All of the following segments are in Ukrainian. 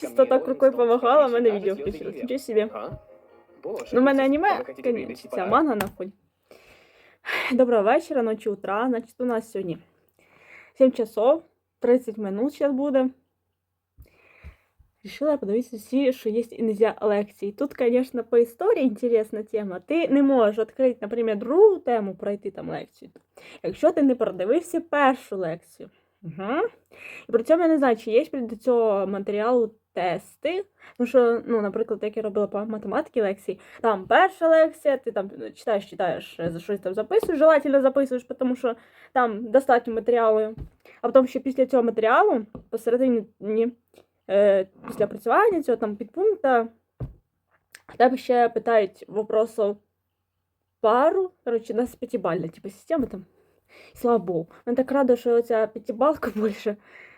Чисто так рукою помахала, в мене відео включилось. Нічого собі. Ну, в мене аніме, конечно, ця манга на фоні. Доброго вечора, ночі, утра. Значить, у нас сьогодні 7 часов, 30 минут зараз буде. Решила подивитися всі, що є нельзя лекції. Тут, звісно, по історії інтересна тема. Ти не можеш відкрити, наприклад, другу тему, пройти там лекцію. Якщо ти не продивився першу лекцію. Угу. І при цьому я не знаю, чи є до цього матеріалу тести. Тому що, ну, наприклад, як я робила по математиці лекції, там перша лекція, ти там читаєш, читаєш, е, за щось там записуєш, желательно записуєш, тому що там достатньо матеріалу. А потім ще після цього матеріалу, посередині, е, після опрацювання цього там підпункта, тебе ще питають вопросов пару, коротше, у нас п'ятибальна типу, система там. Слава Богу. Я так рада, що оця п'ятибалка більше.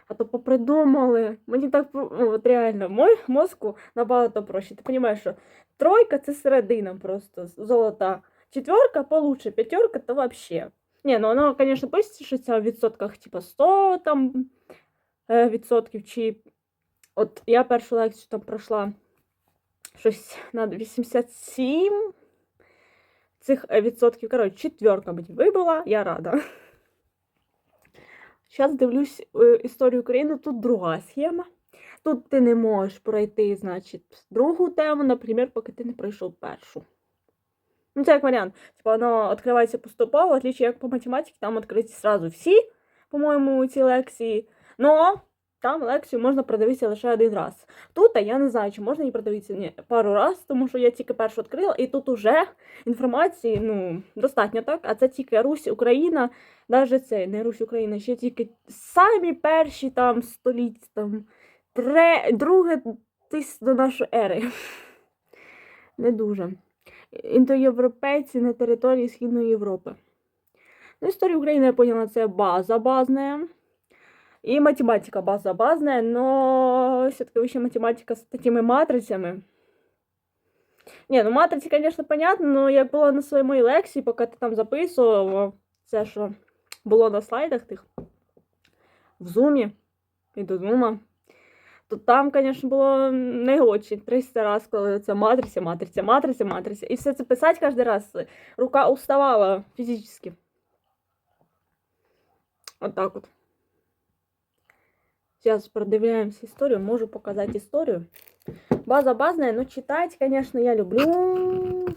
А то попридумали. Мені так ну, от реально, мой мозку набагато проще. Ти розумієш, що тройка це середина просто золота. Четверка получше, п'ятерка то вообще. Ні, ну воно, звісно, пишеться в відсотках, типа 100 там е, відсотків. Чи от я першу лекцію там пройшла щось на 87 цих е, відсотків. Коротше, четверка мені вибила, я рада. Зараз дивлюсь е, історію України, тут друга схема. Тут ти не можеш пройти, значить, другу тему, наприклад, поки ти не пройшов першу. Ну, це як варіант. Типа воно відкривається поступово, в як по математиці, там відкриті сразу всі, по-моєму, ці лекції. Но там лекцію можна продивитися лише один раз. Тут я не знаю, чи можна її продивитися ні, пару раз, тому що я тільки першу відкрила, і тут уже інформації ну, достатньо так. А це тільки Русь, Україна, навіть це не Русь, Україна, ще тільки самі перші там століття, там тре, друге тис до нашої ери. Не дуже. Індоєвропейці на території Східної Європи. Ну, історія України, я поняла, це база базная. И математика база базная, но все-таки вообще математика с такими матрицями. Не, ну матриці, конечно, понятно, но як було на моїй лекції, поки ти там записував, це що було на слайдах тих в зумі і до зума, то там, конечно, було не очень 300 раз, коли це матриця, матриця, матриця, матриця. І все це писати кожен раз. Рука уставала фізично. От так от. Сейчас продивляемся историю. Можу показать историю. База базная, но читать, конечно, я люблю.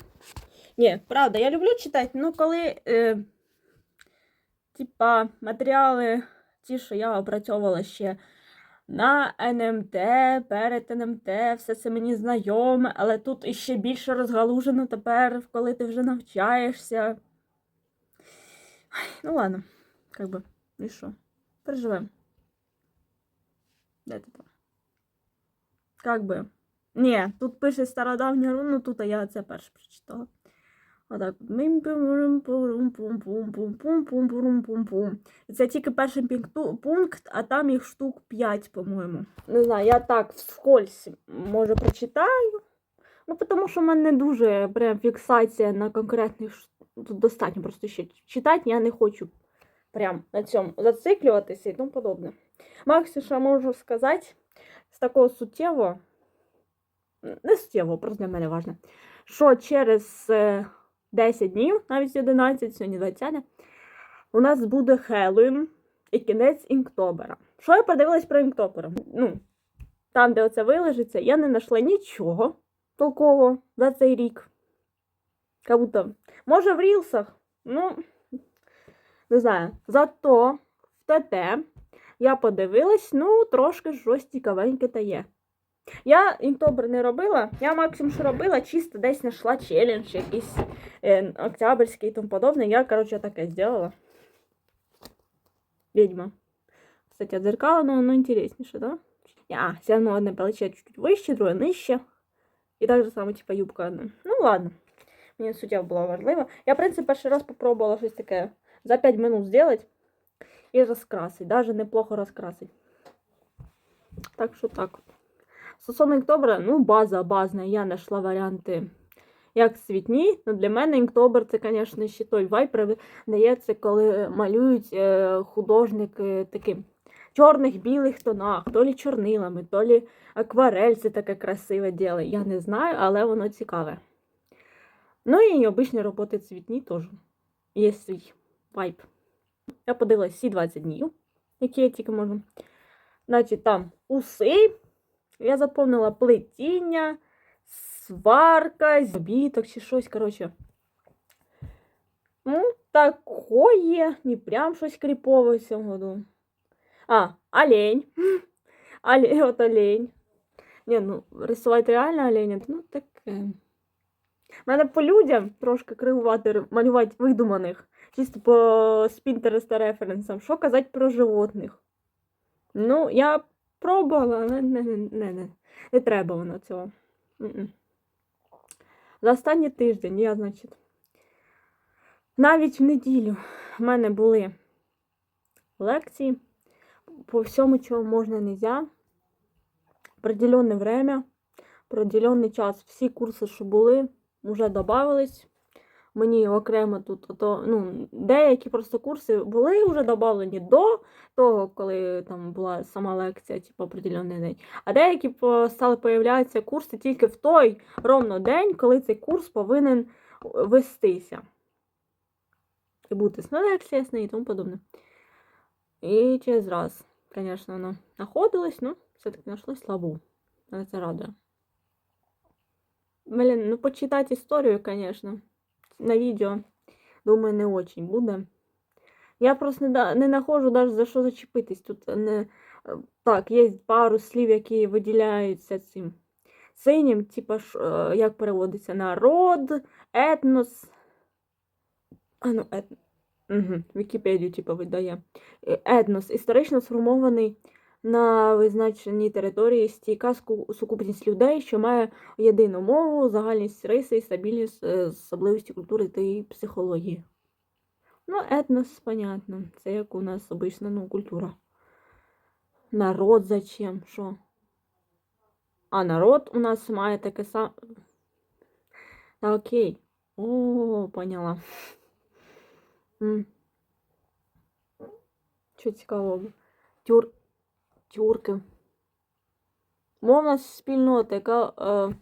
Не, правда, я люблю читати, ну коли, е, типа, матеріали, ті, що я опрацьовувала ще на НМТ, перед НМТ, все це мені знайоме, але тут іще більше розгалужено тепер, коли ти вже навчаєшся. Ай, ну ладно, как би, і що, переживемо. Де ти там? Как би. Ні, тут пише стародавня руна, тут я це перше прочитала. Отак. Це тільки перший пункт, а там їх штук 5, по-моєму. Не знаю, я так вскользь може прочитаю. Ну, тому що в мене дуже прям фіксація на конкретних Тут достатньо просто ще читати, я не хочу прям на цьому зациклюватися і тому подобне. Максимум, що можу сказати, з такого суттєвого, не суттєвого, просто для мене важливо, що через е, 10 днів, навіть 11, сьогодні 20, у нас буде Хеллоуін і кінець Інктобера. Що я подивилась про Інктобера? Ну, там, де оце вилежиться, я не знайшла нічого толкового за цей рік. Как будто, може, в рілсах, ну, не знаю. Зато в ТТ я подивилась, ну, трошки щось цікавеньке та є. Я інтобр не робила, я максимум, що робила, чисто десь знайшла челендж, якийсь е, октябрьський і тому подобне. Я, коротше, таке зробила. Відьма. Кстати, дзеркало, ну, воно інтересніше, да? А, все одно одне плече чуть-чуть вище, друге нижче. І так же само, типа, юбка одна. Ну, ладно. Мені суттєво було важливо. Я, в принципі, перший раз попробувала щось таке за 5 минут сделать и раскрасить. Даже неплохо раскрасить. Так що так. Стосовно Інктобера, ну, база базна. Я знайшла варіанти як цвітні. Ну, для мене Інктобер це, звісно, ще той вайб дається, коли малюють е, художники таким чорних білих тонах, то лі чорнилами, то лі акварель це таке красиве діло. Я не знаю, але воно цікаве. Ну і обичні роботи цвітні теж. Є свій вайб. Я подивилась всі 20 днів, які я тільки можу. Значить, там уси. Я заповнила плетіння, сварка, обіток чи щось, коротше. Ну, такое, не прям щось кріпове в цьому году. А, олень. Олень, от олень. Ні, ну, рисувати реально оленя, ну таке. У мене по людям трошки кривувати, малювати видуманих. Чисто по з Pinterest референсам. Що казати про животних? Ну, я пробувала, але не, не, не, не, не треба воно цього. За останній тиждень я, значить, навіть в неділю в мене були лекції по всьому, чого можна нельзя. Определенне время, определенний час. Всі курси, що були, вже додавались. Мені окремо тут, ото, ну, деякі просто курси були вже додавлені до того, коли там була сама лекція, типу, определенний день. А деякі стали появлятися курси тільки в той ровно день, коли цей курс повинен е, вестися. І бути лекція і тому подобне. І через раз, звісно, воно знаходилось, ну, все-таки знайшлось слабу. Але це радує. Блін, ну почитати історію, звісно. На відео, думаю, не очень буде. Я просто не, не нахожу навіть за що зачепитись. Тут не... е, Так, є пару слів, які виділяються цим синім, типа, е, як переводиться народ, етнос. А ну, ет... угу, Вікіпедію, типа, видає. Е, Етнос історично сформований на визначеній території стійка сукупність людей, що має єдину мову, загальність риси і стабільність е, особливості культури та її психології. Ну, етнос, понятно. Це як у нас обична ну, культура. Народ зачем? Що? А народ у нас має таке саме. Та окей. О, поняла. Що цікавого? Тюр... Тюрки. Мовна спільнота, яка е,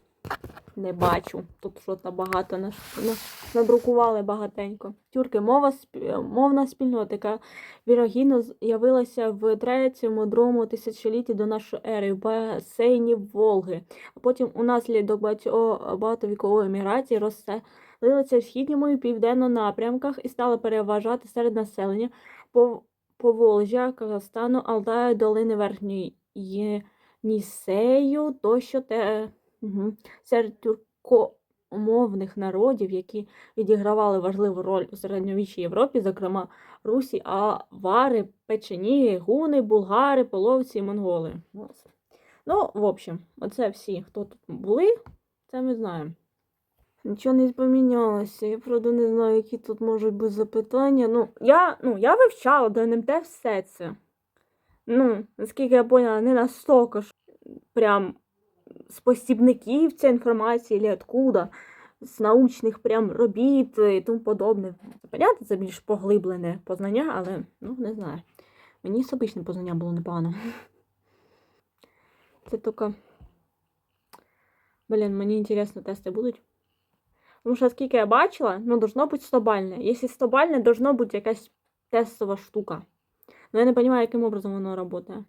не бачу. Тут щось багато наш, на, надрукували багатенько. Тюрки, мова, спі- мовна спільнота, яка вірогідно з'явилася в третьому, другому тисячолітті до нашої ери в басейні Волги. А потім унаслідок багатьох багатовікової міграції розселилися в східному і південному напрямках і стали переважати серед населення по Поволжя, Казахстану, Алтаю, долини Верхньої Єнісею тощо те угу. серед тюркомовних народів, які відігравали важливу роль у середньовічній Європі, зокрема Русі, авари, печені, гуни, булгари, половці і монголи. Ну, в общем, оце всі, хто тут були, це ми знаємо. Нічого не помінялося. Я правда не знаю, які тут можуть бути запитання. Ну, я, ну, я вивчала до НМТ все це. Ну, наскільки я поняла, не настільки ж прям з посібників ця інформація, чи откуда, з научних прям робіт і тому подобне. Понятно, це більш поглиблене познання, але ну, не знаю. Мені особичне познання було непогано. Це тільки. Блін, мені інтересно, тести будуть. Тому що, скільки я бачила, ну, должно бути 100 бальне. Якщо 100 бальне, должно бути якась тестова штука. Ну, я не розумію, яким образом воно працює.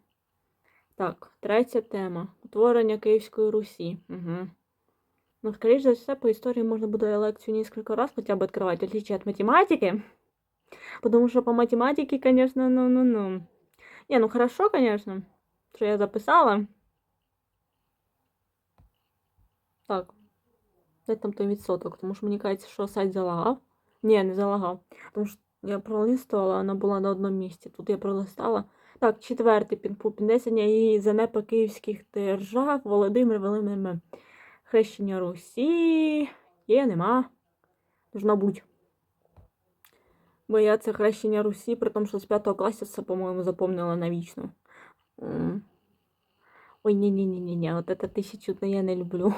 Так, третя тема. Утворення Київської Русі. Угу. Ну, скоріш за все, по історії можна буде лекцію несколько раз хоча б відкривати, в отличие від математики. Потому що по математике, конечно, ну-ну-ну. Не, ну хорошо, конечно, що я записала. Так. Де там той відсоток? Тому що мені кажеться, що сайт залагав. Ні, не залагав. Тому що я пролистувала, вона була на одному місці. Тут я пролистала. Так, четвертий підпункт. Піднесення і занепа київських держав. Володимир Велимир. Хрещення Русі. Є, нема. Должно бути. Бо я це хрещення Русі, при тому, що з 5 класу це, по-моєму, запомнила навічно. Ой, ні-ні-ні-ні, от це тисячу я не люблю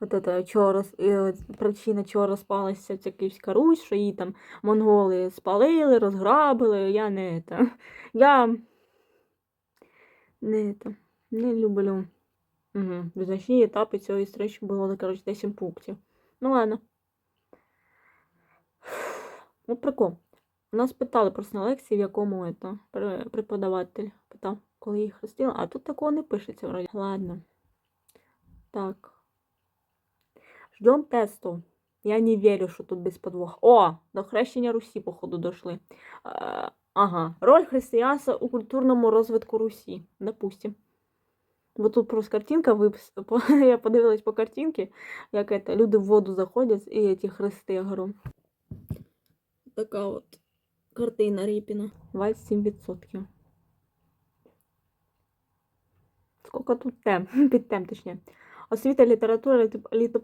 От это, чого роз... і от причина, чого розпалася ця Київська Русь, що її там монголи спалили, розграбили. Я не це. Я Не, это, не люблю. Угу. Визначні етапи цього історичного було, коротше, 10 пунктів. Ну ладно. Ну, прикол. У нас питали просто на лекції, в якому это, пре- преподаватель питав, коли їх хрестили, а тут такого не пишеться вроді. Ладно. Так. Ждем тесту. Я не вірю, що тут без подвох. О, до хрещення Русі, походу, дошли. Е, ага. Роль християнства у культурному розвитку Русі. Допустим. Бо тут просто картинка випис... по- Я подивилась по картинці, як это, люди в воду заходять і ці хрести, говорю. Така от картина Ріпіна. 27%. Скільки тут тем? Під тем, точніше. Освіта, література, літо-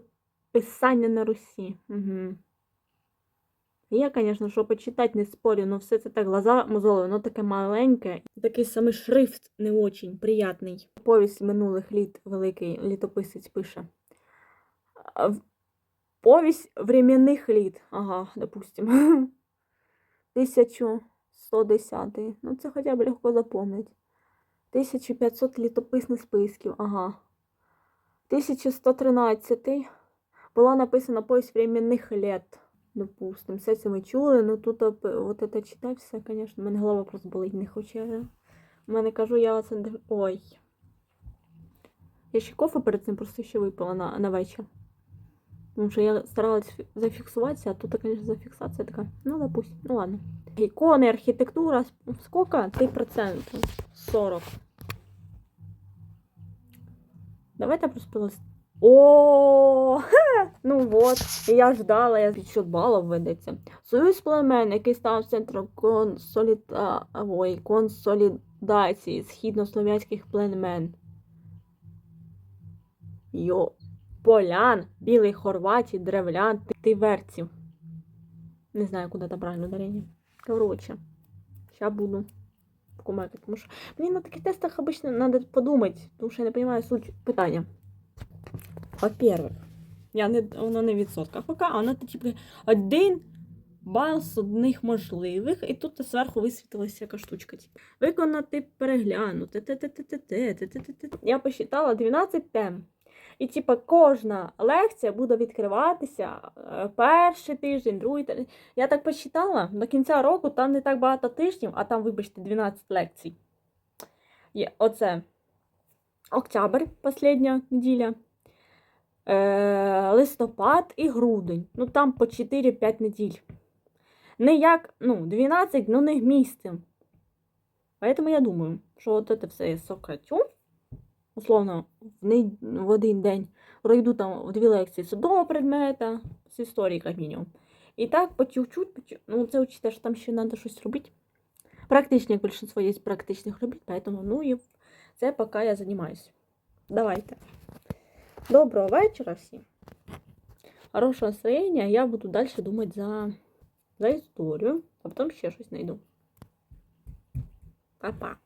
літописання на Русі. Угу. Є, звісно, що почитати, не спорю, але все це так глаза мозоле, воно таке маленьке. Такий самий шрифт не очень приятний. Повість минулих літ великий літописець пише. Повість временних літ. Ага, допустим. 1110. Ну, це хоча б легко запомнити. 1500 літописних списків. Ага. 1113 була написана повість временних лет. Допустим, все це ми чули, ну тут от це читати все, звісно, мене голова просто болить, не хоче. У мене кажу, я це Ой. Я ще кофе перед цим просто ще випила на, на вечір. Тому що я старалась фі- зафіксуватися, а тут, звісно, зафіксація така. Ну, допустим, ну ладно. Ікони, архітектура, с- скільки? 3%. 40. Давайте просто. О, ну вот, і я ждала, я балів ведеться. Союз племен, який став центром консоліда... Ой, консолідації східнослов'янських племен. Йо. Полян, білий хорватів, древлян, тиверців. Не знаю, куди там правильно ударення. Короче, сейчас буду тому що мені на таких тестах обычно надо подумати, тому що я не розумію суть питання. Во-первых, я не, воно не в відсотках поки, а воно типу один бал з одних можливих, і тут зверху висвітилася яка штучка. Типу. Виконати, переглянути. Я посчитала 12 тем. І, типа, кожна лекція буде відкриватися е, перший тиждень, другий тиждень. Я так посчитала, до кінця року там не так багато тижнів, а там, вибачте, 12 лекцій. Є оце октябрь, остання неділя. Е, листопад і грудень. Ну там по 4-5 неділь. Не як, ну, 12, ну не вмістим. Поэтому я думаю, що от це все я сократю. Условно, в, один день пройду там в дві лекції з одного предмета, з історії, як мінімум. І так по чуть-чуть, по чуть- ну це учите, що там ще треба щось робити. Практично, як більшинство є практичних робіт, поэтому, ну і це поки я займаюся. Давайте. Доброго вечора всім. Хорошого настроєння. Я буду далі думати за, за історію, а потім ще щось знайду. Па-па.